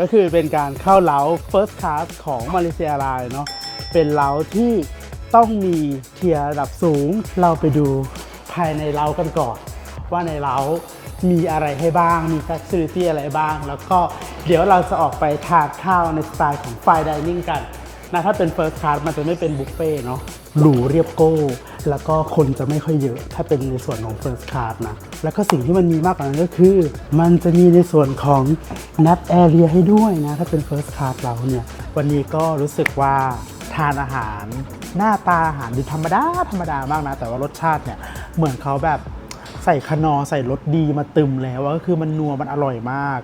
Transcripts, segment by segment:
ก็คือเป็นการเข้าเล้า First Class ของมาเลเซียไลน์เนาะเป็นเล้าที่ต้องมีเทียร์ระดับสูง เราไปดูภายในเล้ากันก่อน ว่าในเล้ามีอะไรให้บ้าง มี Facility อะไรบ้าง แล้วก็เดี๋ยวเราจะออกไปทานข้าวในสไตล์ของ Fine Dining กันนะถ้าเป็น First Class มันจะไม่เป็นบุฟเฟ่เนาะหรูเรียบโก้ แล้วก็คนจะไม่ค่อยเยอะ ถ้าเป็นในส่วนของ First Class นะ แล้วก็สิ่งที่มันมีมากกว่านั้นก็คือ มันจะมีในส่วนของ nap area ให้ด้วยนะ ถ้าเป็น First Class เราเนี่ย วันนี้ก็รู้สึกว่าทานอาหารหน้าตาอาหารดูธรรมดา ธรรมดามากนะ แต่ว่ารสชาติเนี่ย เหมือนเขาแบบใส่คนอใส่รสดีมาตึมแล้วก็คือมันนัวมันอร่อยมาก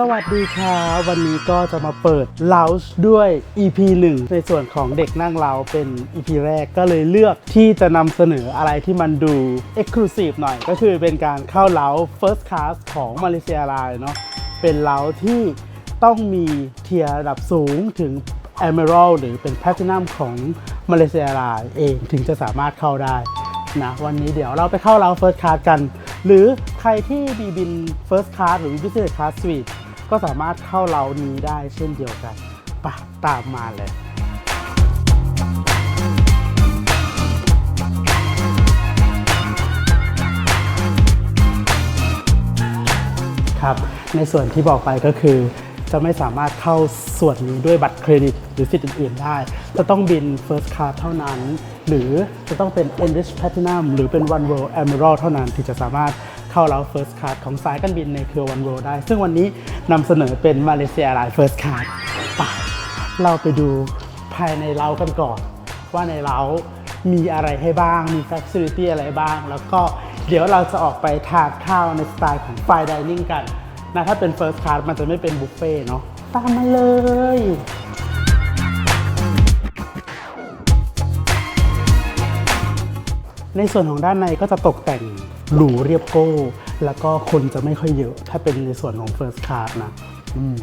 สวัสดีครับวันนี้ก็จะมาเปิด Lounge ด้วย EP 1 ในส่วนของเด็กนั่งเราเป็น EP แรกก็เลยเลือกที่จะนำเสนออะไรที่มันดู Exclusive หน่อย ก็คือเป็นการเข้าเล้า First Class ของมาเลเซียไลน์เนาะเป็นเล้าที่ต้องมีเทียร์ระดับสูงถึง Emerald หรือเป็น Platinum ของมาเลเซียไลน์เองถึงจะสามารถเข้าได้นะวันนี้เดี๋ยวเราไปเข้าเรา First Class กัน หรือใครที่มีบิน First Class หรือ Business Class Suite ก็สามารถเข้าเรานี้ได้เช่นเดียวกันปะตามมาเลยครับในส่วนที่บอกไปก็คือ จะไม่สามารถเข้าส่วนนี้ด้วยบัตรเครดิตหรือสิทธิ์อื่น ๆ ได้ จะต้องบิน First Class เท่านั้น หรือจะต้องเป็น Enrich Platinum หรือเป็น One World Emerald เท่านั้นที่จะสามารถ เข้าเรา First Class ของสายการบินในเครือ One World ได้ ซึ่งวันนี้นำเสนอเป็น Malaysia Airlines First Class ไปเราไปดูภายในเล้ากันก่อน ว่าในเล้ามีอะไรให้บ้าง มี Facility อะไรบ้าง แล้วก็เดี๋ยวเราจะออกไปทานข้าวในสไตล์ของ Fine Dining กันนะถ้าเป็น First Class มันจะไม่เป็นบุฟเฟ่ต์เนาะตามมาเลยในส่วนของด้านในก็จะตกแต่ง หรูเรียบโก้ แล้วก็คนจะไม่ค่อยเยอะ ถ้าเป็นในส่วนของ First Class นะอืม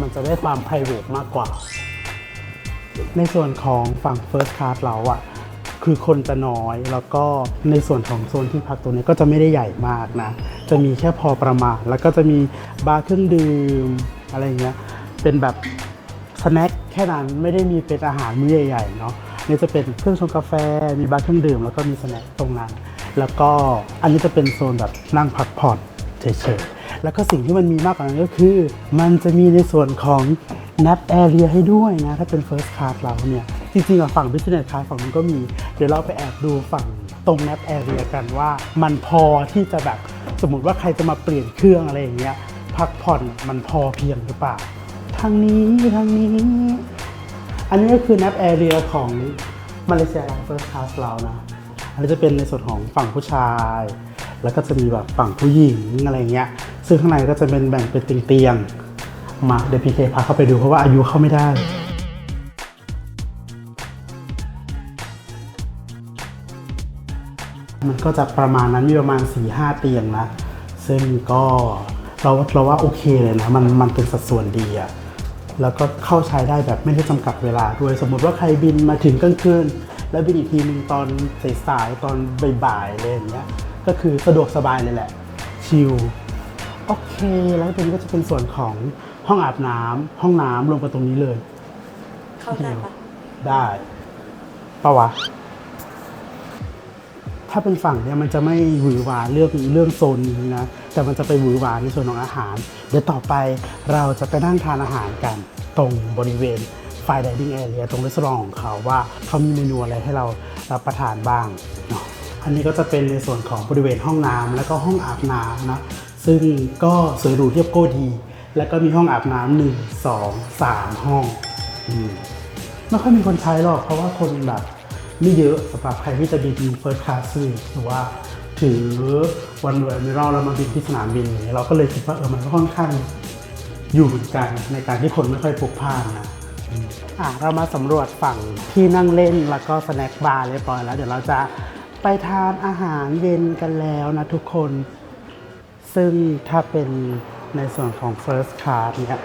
มันจะได้ความ p r i v a t มากกว่า ในส่วนของฝั่ง First Class เราอะคือคนจะน้อยแล้วก็ในส่วนของโซนที่พักตัวนี้ก็จะไม่ได้ใหญ่มากนะ จะมีแค่พอประมาณ แล้วก็จะมีบาร์เครื่องดื่มอะไรเงี้ยเป็นแบบสแน็คแค่นั้นไม่ได้มีเป็นอาหารมื้อใหญ่ๆเนาะนี่จะเป็นเครื่องชงกาแฟ มีบาร์เครื่องดื่ม แล้วก็มีสแน็คตรงนั้น แล้วก็อันนี้จะเป็นโซนแบบนั่งพักผ่อนเฉยๆ แล้วก็สิ่งที่มันมีมากกว่านั้นก็คือ มันจะมีในส่วนของ nap area ให้ด้วยนะ ถ้าเป็น first class เราเนี่ย จริงๆอะฝั่ง business class ฝั่งนู้นก็มี เดี๋ยวเราไปแอบดูฝั่งตรง nap area กันว่า มันพอที่จะแบบสมมติว่าใครจะมาเปลี่ยนเครื่องอะไรอย่างเงี้ยพักผ่อนมันพอเพียงหรือเปล่าทางนี้ทางนี้ อันนี้ก็คือ nap area ของมาเลเซียไลน์ first class เรานะ อันนี้จะเป็นในส่วนของฝั่งผู้ชาย แล้วก็จะมีแบบฝั่งผู้หญิงอะไรเงี้ย ซึ่งข้างในก็จะเป็นแบ่งเป็นเตียงๆมาเดี๋ยวพีเคพาเข้าไปดูเพราะว่าอายุเข้าไม่ได้มันก็จะประมาณนั้นมีประมาณ4ี่ห้าเตียงนะซึ่งก็เราเราว่าโอเคเลยนะมันมันเป็นสัดส่วนดีอะแล้วก็เข้าใช้ได้แบบไม่ได้จำกัดเวลาด้วย สมมติว่าใครบินมาถึงกลางคืน แล้วบินอีกทีหนึ่งตอนสายๆตอนบ่ายๆอะไรอย่างเงี้ยก็คือสะดวกสบายเลยแหละ ชิลโอเคแล้วตรงนี้ก็จะเป็นส่วนของห้องอาบน้ำห้องน้ำลงไปตรงนี้เลยเข้าได้ปะได้ปะวะถ้าเป็นฝั่งเนี่ยมันจะไม่หวือหวาเรื่องเรื่องโซนนี้นะแต่มันจะไปหวือหวาในส่วนของอาหาร เดี๋ยวต่อไปเราจะไปนั่งทานอาหารกันตรงบริเวณ ไฟดิเนิ่งแอเรียตรงรีสอร์ทของเขาว่าเขามีเมนูอะไรให้เรารับประทานบ้างเนาะอันนี้ก็จะเป็นในส่วนของบริเวณห้องน้ำแล้วก็ห้องอาบน้ำนะซึ่งก็สวยหรูเรียบโก้ดี แล้วก็มีห้องอาบน้ำหนึ่งสองสามห้องอืมไม่ค่อยมีคนใช้หรอกเพราะว่าคนแบบไม่เยอะสำหรับใครที่จะบิน first class หรือว่าถือวันเวอร์มิรัลแล้วมาบินที่สนามบินเราก็เลยคิดว่าเออมันก็ค่อนข้างอยู่เหมือนกันในการที่คนไม่ค่อยพลุกพลานนะ อะเรามาสำรวจฝั่งที่นั่งเล่นแล้วก็สแน็คบาร์เรียบร้อยแล้ว เดี๋ยวเราจะไปทานอาหารเย็นกันแล้วนะทุกคน ซึ่งถ้าเป็นในส่วนของ first class เนี่ย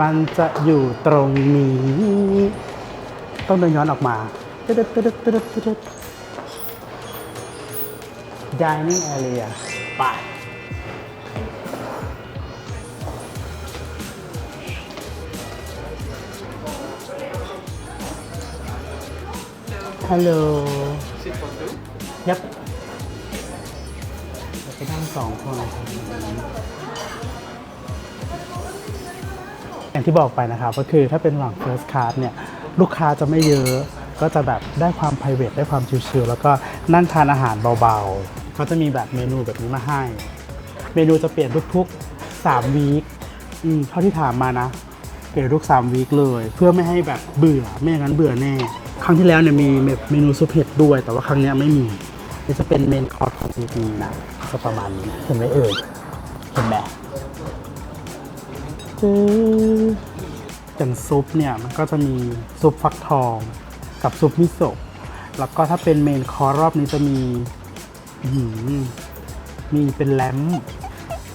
มันจะอยู่ตรงนี้ ต้องเดินย้อนออกมาดตึ๊ดตึ๊ดตึ๊ดตึ๊ด dining area ไป ฮัลโหลยับเราไปนั่งสองคนครับอย่างที่บอกไปนะครับก็คือถ้าเป็นหลัง first class เนี่ย ลูกค้าจะไม่เยอะก็จะแบบได้ความ private ได้ความชิลๆแล้วก็นั่งทานอาหารเบาๆเขาจะมีแบบเมนูแบบนี้มาให้ เมนูจะเปลี่ยนทุกๆ3วีคอืมเท่าที่ถามมานะเปลี่ยนทุก3วีคเลย เพื่อไม่ให้แบบเบื่อไม่อย่างนั้นเบื่อแน่ ครั้งที่แล้วเนี่ยมีเมนูซุปเห็ดด้วย แต่ว่าครั้งนี้ไม่มีนี่จะเป็นเมนคอร์สของวีนี้นะจะประมาณนี้เห็นไหมเอ่ยเห็นไหมจื้ออย่างซุปเนี่ยมันก็จะมีซุปฟักทองกับซุปมิโซะแล้วก็ถ้าเป็นเมนคอร์สรอบนี้จะมีหือมีเป็นแลม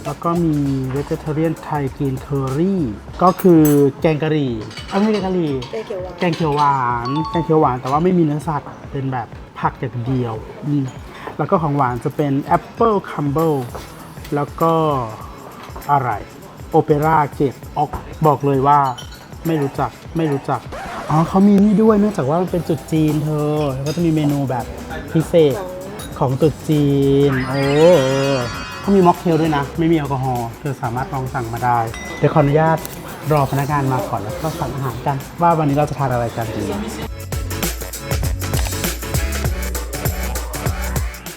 แล้วก็มี vegetarian Thai green curry ก็คือแกงกะหรี่ อ้าไม่ใช่แกงกะหรี่ได้เกี่ยวว่าแกงเขียวหวานแกงเขียวหวานแต่ว่าไม่มีเนื้อสัตว์เป็นแบบผักอย่างเดียวอืมแล้วก็ของหวานจะเป็นแอปเปิลคัมเบิลแล้วก็อะไรโอเปร่าเกตออกบอกเลยว่าไม่รู้จักไม่รู้จักอ๋อเขามีนี่ด้วยเนื่องจากว่ามันเป็นจุดจีนเธอแล้วก็จะมีเมนูแบบพิเศษของจุดจีนโอ้เออเขามีม็อกเทลด้วยนะ ไม่มีแอลกอฮอล์เธอสามารถลองสั่งมาได้เดี๋ยวขออนุญาต รอพนักงานมาก่อนแล้วก็สั่งอาหารกัน ว่าวันนี้เราจะทานอะไรกันดี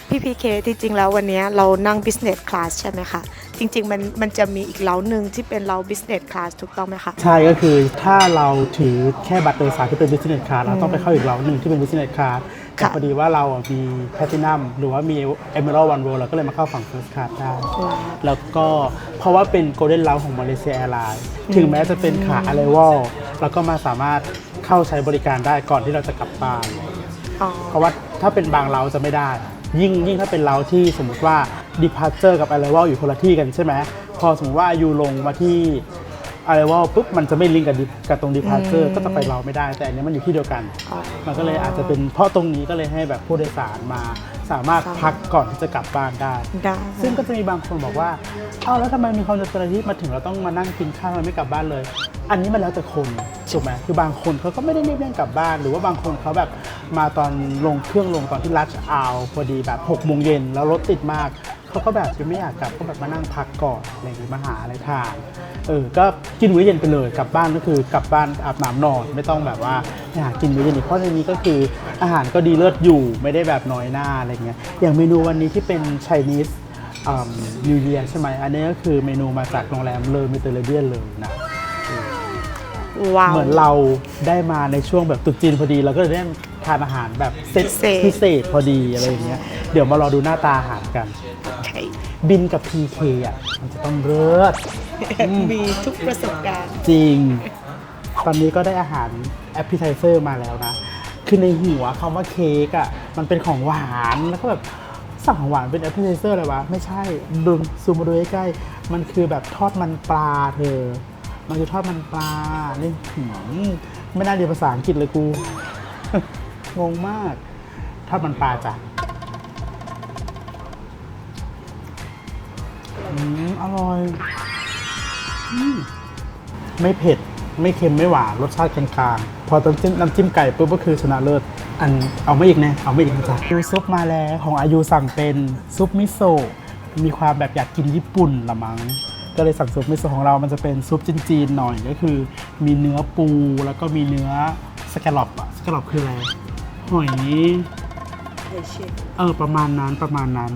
พี่พีเคจริงๆแล้ววันนี้เรานั่ง business class ใช่ไหมคะ จริง ๆ มันมันจะมีอีกเล้าหนึ่งที่เป็นเล้า business class ถูกต้องไหมคะ ใช่ก็คือถ้าเราถือแค่บัตรโดยสารที่เป็น business card เราต้องไปเข้าอีกเราหนึ่งที่เป็น business card แต่ค่ะพอดีว่าเราอะมี platinum หรือว่ามี emerald one row เราก็เลยมาเข้าฝั่ง first card ได้ แล้วก็เพราะว่าเป็น golden r o u ของ Malaysia Airlines ถึงแม้จะเป็นขา arrival เราก็มาสามารถเข้าใช้บริการได้ก่อนที่เราจะกลับบ้าน อ๋อ เพราะว่าถ้าเป็นบางเราจะไม่ได้ ยิ่งยิ่งถ้าเป็นเราที่สมมติว่า departure กับ arrival อยู่คนละที่กันใช่ไหมพอสมมติว่าอยู่ลงมาที่ arrival ปุ๊บมันจะไม่ลิงก์กับ dep- กับตรง departure ก็จะไปเราไม่ได้ แต่อันนี้มันอยู่ที่เดียวกัน อ๋อ มันก็เลยอาจจะเป็นเพราะตรงนี้ก็เลยให้แบบผู้โดยสารมา สามารถพักก่อนที่จะกลับบ้านได้ ได้ ซึ่งก็จะมีบางคนบอกว่า เอ้าแล้วทำไมมีความจำเป็นที่มาถึงเราต้องมานั่งกินข้าวเราไม่กลับบ้านเลย อันนี้มันแล้วแต่คนถูกไหมคือบางคนเขาก็ไม่ได้รีบเร่งกลับบ้าน หรือว่าบางคนเขาแบบมาตอนลงเครื่องลงตอนที่รัชเอาพอดีแบบ6กโมงเย็นแล้วรถติดมาก เขาก็แบบยังไม่อยากกลับก็แบบมานั่งพักก่อนอะไรอย่างงี้มาหาอะไรทานเออก็กินมื้อเย็นไปเลยกลับบ้านก็คือกลับบ้านอาบน้ำนอนไม่ต้องแบบว่าไปหากินมื้อเย็นอีกเพราะในนี้ก็คืออาหารก็ดีเลิศอยู่ไม่ได้แบบน้อยหน้าอะไรเงี้ยอย่างเมนูวันนี้ที่เป็น Chinese นิวเยียใช่ไหมอันนี้ก็คือเมนูมาจากโรงแรมเลอมิเตอร์เดียนเลยนะว้าวเหมือนเราได้มาในช่วงแบบตรุษจีนพอดีเราก็เลยได้ทานอาหารแบบเซตพิเศษพิเศษพอดีอะไรอย่างเงี้ยเดี๋ยวมารอดูหน้าตาอาหารกันใช่ บินกับ PK อะมันจะต้องเลิศมีทุกประสบการณ์ จริง ตอนนี้ก็ได้อาหารแอปเปิลไทเซอร์มาแล้วนะ คือในหัวคำว่าเค้กอะมันเป็นของหวานแล้วก็แบบสั่งของหวานเป็นแอปเปิลไทเซอร์อะไรวะ ไม่ใช่ดูซูมมาดูใกล้ๆมันคือแบบทอดมันปลาเธอ มันคือทอดมันปลานี่หืมไม่น่าเรียนภาษาอังกฤษเลยกู งงมากทอดมันปลาจ้ะ อืมอร่อยอืมไม่เผ็ด ไม่เค็มไม่หวาน รสชาติกลางๆ พอน้ำจิ้มน้ำจิ้มไก่ปุ๊บก็คือชนะเลิศ อันเอาไม่อีกนะเอาไม่อีกนะจ๊ะดูซุปมาแล้วของอายุสั่งเป็นซุปมิโซะ มีความแบบอยากกินญี่ปุ่นละมั้ง ก็เลยสั่งซุปมิโซะของเรา มันจะเป็นซุปจีนๆหน่อย ก็คือ มีเนื้อปูแล้วก็มีเนื้อสแกลลอปอะสแกลลอปคืออะไร หอย เออประมาณนั้นประมาณนั้น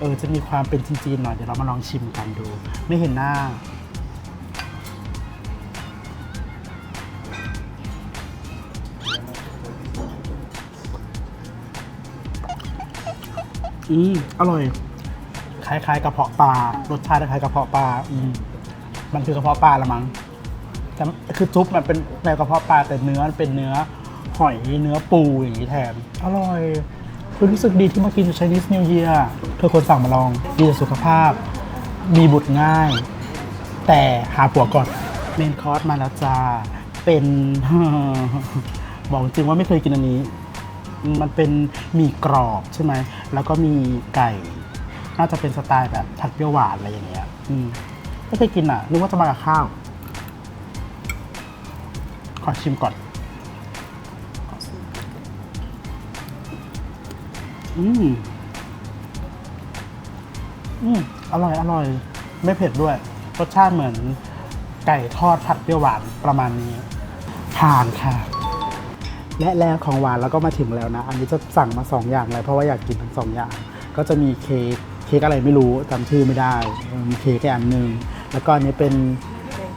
เออจะมีความเป็นจีนๆหน่อยเดี๋ยวเรามาลองชิมกันดู ไม่เห็นหน้า อืมอร่อย คล้ายๆกระเพาะปลารสชาติคล้ายๆกระเพาะปลาอืมมันคือกระเพาะปลาละมั้งแต่คือซุปมันเป็นแนวกระเพาะปลาแต่เนื้อมันเป็นเนื้อหอยเนื้อปูอย่างนี้แทนอร่อย รู้สึกดีที่มากิน Chinese New Year เธอควรสั่งมาลอง ดีต่อสุขภาพ มีบุตรง่าย แต่หาผัวก่อน เมนคอร์สมาแล้วจ้า เป็น บอกจริงว่าไม่เคยกินอันนี้ มันเป็นหมี่กรอบใช่ไหม แล้วก็มีไก่ น่าจะเป็นสไตล์แบบผัดเปรี้ยวหวานอะไรอย่างเงี้ยไม่เคยกินอะ นึกว่าจะมากับข้าว ขอชิมก่อน อืมอืมอร่อยอร่อย ไม่เผ็ดด้วย รสชาติเหมือนไก่ทอดผัดเปรี้ยวหวานประมาณนี้ผ่านค่ะ และแล้วของหวานเราก็มาถึงแล้วนะ อันนี้จะสั่งมาสองอย่างเลยเพราะว่าอยากกินทั้งสองอย่าง ก็จะมีเค้กเค้กอะไรไม่รู้จำชื่อไม่ได้เออมีเค้กแค่อันหนึ่งแล้วก็อันนี้เป็น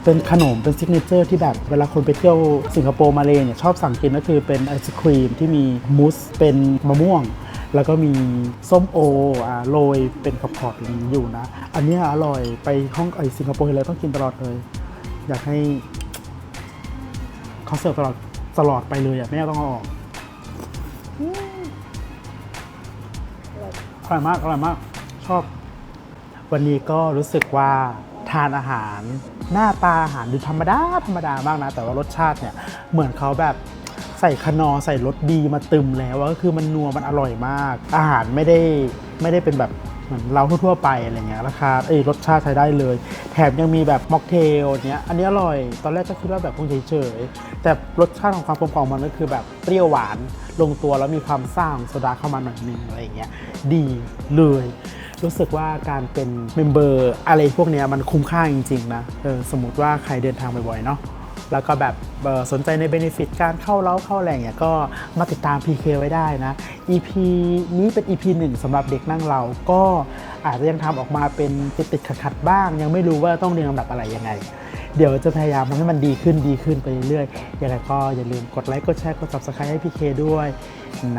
เป็นขนมเป็นซิกเนเจอร์ที่แบบเวลาคนไปเที่ยวสิงคโปร์มาเลยเนี่ยชอบสั่งกินก็คือเป็นไอศครีมที่มีมูสเป็นมะม่วง แล้วก็มีส้มโออ่าโรยเป็นขอบๆอย่างนี้อยู่นะ อันนี้อร่อยไปห้องไอสิงคโปร์เลยต้องกินตลอดเลย อยากให้เขาเสิร์ฟตลอดตลอดไปเลยอะไม่ต้องเอาออกอร่อยมากอร่อยมากชอบ วันนี้ก็รู้สึกว่าทานอาหารหน้าตาอาหารดูธรรมดาธรรมดามากนะ แต่ว่ารสชาติเนี่ยเหมือนเขาแบบ ใส่คนอใส่รสดีมาตึมแล้วก็คือมันนัวมันอร่อยมาก อาหารไม่ได้ไม่ได้เป็นแบบเหมือนเราทั่วๆไปอะไรเงี้ยราคาเอ้ยรสชาติใช้ได้เลย แถมยังมีแบบม็อกเทลเนี้ยอันนี้อร่อย ตอนแรกก็คิดว่าแบบคงเฉยๆแต่รสชาติของความกลมกล่อมมันก็คือแบบเปรี้ยวหวานลงตัวแล้วมีความซ่าของโซดาเข้ามาหน่อยนึงอะไรเงี้ยดีเลย รู้สึกว่าการเป็นเมมเบอร์อะไรพวกเนี้ยมันคุ้มค่าจริงๆนะเออสมมติว่าใครเดินทางบ่อยๆเนาะ แล้วก็แบบสนใจในเบนฟิตการเข้าเล้าเข้าแหล่งเนี่ยก็มาติดตาม PK ไว้ได้นะ EP นี้เป็น EP หนึ่งสำหรับเด็กนั่งเราก็อาจจะยังทำออกมาเป็นติดๆขัดๆบ้าง ยังไม่รู้ว่าต้องเรียงลำดับอะไรยังไง เดี๋ยวจะพยายามทำให้มันดีขึ้นดีขึ้นไปเรื่อยๆยังไงก็อย่าลืมกดไลค์กดแชร์กด subscribe ให้ PK ด้วย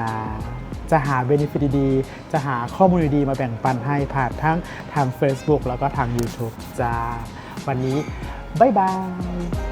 นะจะหาเบนฟิตดีๆ จะหาข้อมูลดีๆ มาแบ่งปันให้ผ่านทั้งทาง Facebook แล้วก็ทาง YouTube จ้าวันนี้บ๊ายบาย